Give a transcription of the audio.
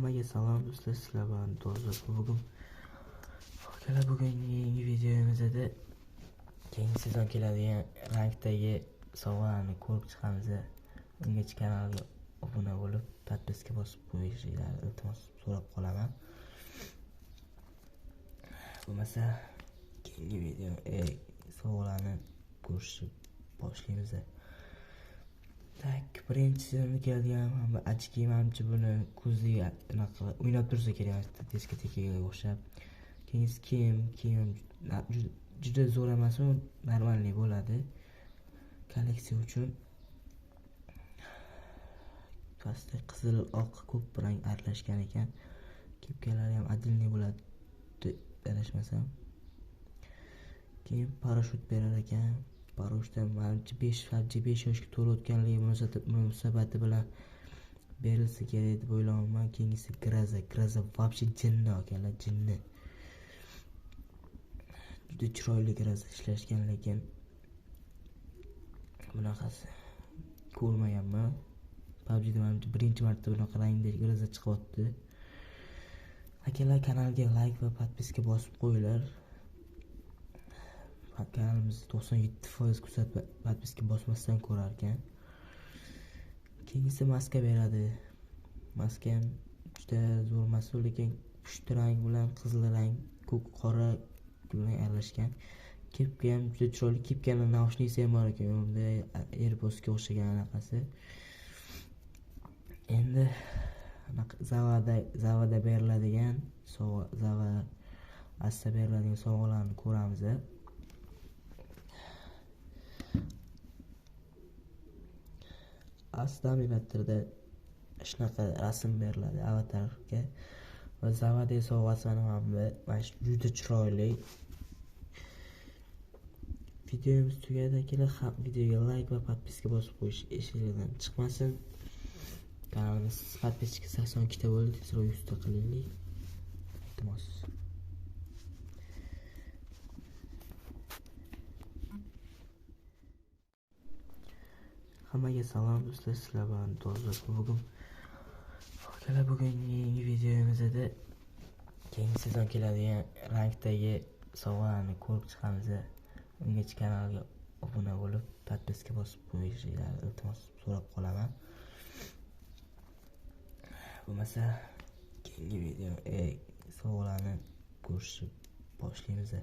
Hammaga salom do'stlar, sizlar bilan Do'zax bugun akalar bugungi yangi videomizda keyingi sezon keladigan rangdagi sovg'alarni ko'rib chiqamiz. Ungacha kanalga obuna bo'lib, подписка bosib qo'yishingizni iltimos so'rab qolaman. Bo'lmasa keyingi video e, sovg'alarni ko'rishni boshlaymiz. Tak, kelgan achki manimcha buni ko'ziga anaqa o'ynab tursa kerak diskotekaga o'xshab. keyin kiyim, kiyim juda- zo'r emasu, normalniy bo'ladi. Kolleksiya uchun pastda qizil, oq, ko'p rang aralashgan ekan. Kepkalari ham отдельный bo'ladi, adashmasam. Keyin parashyut berar ekan. Parashyutdan manimcha 5 hajji 5 yoshga to'layotganligi munosabati munosabati bilan berilsa kerak deb o'ylayapman. Keyingisi graza. Graza vobshe jinni akalar, jinni. Juda chiroyli graza ishlashgan, lekin bunaqasi ko'rmaganman. PUBG'da manimcha birinchi marta bunaqa rangdagi graza chiqyapti. Akalar kanalga like va podpiska bosib qo'yinglar. Kanalimizni 97% kuzatib подписка bosmasdan ko'rar ekan. Keyingisi maska beradi. Maska ham juda zo'r mas'ul lekin pushti rang bilan qizil rang, ko'k, qora bilan aralashgan. Kepka ham juda chiroyli. Kepkani naushnisi ham bor ekan, unda AirPods'ga o'xshagan anaqasi. Endi anaqa Zavada Zavada beriladigan sovg'a Zava asta beriladigan sovg'alarni ko'ramiz. Asta animatorda shunaqa rasm beriladi avatarga va Zavada sovg'asi ham mana shu juda chiroyli. Videomiz tugagandan keyin ham videoga like va подписка bosib qo'yish esingizdan chiqmasin. Kanalimiz подписчики 82 ta bo'ldi, tezroq 100 ta qilaylik. Iltimos. Hammaga salom do'stlar, sizlar bilan Do'zax bugun akalar bugungi yangi videomizda keyingi sezon keladigan rangdagi sovg'alarni ko'rib chiqamiz. Ungacha kanalga obuna bo'lib, подписка bosib qo'yishingizni iltimos so'rab qolaman. Bo'lmasa keyingi video e, sovg'alarni ko'rishni boshlaymiz.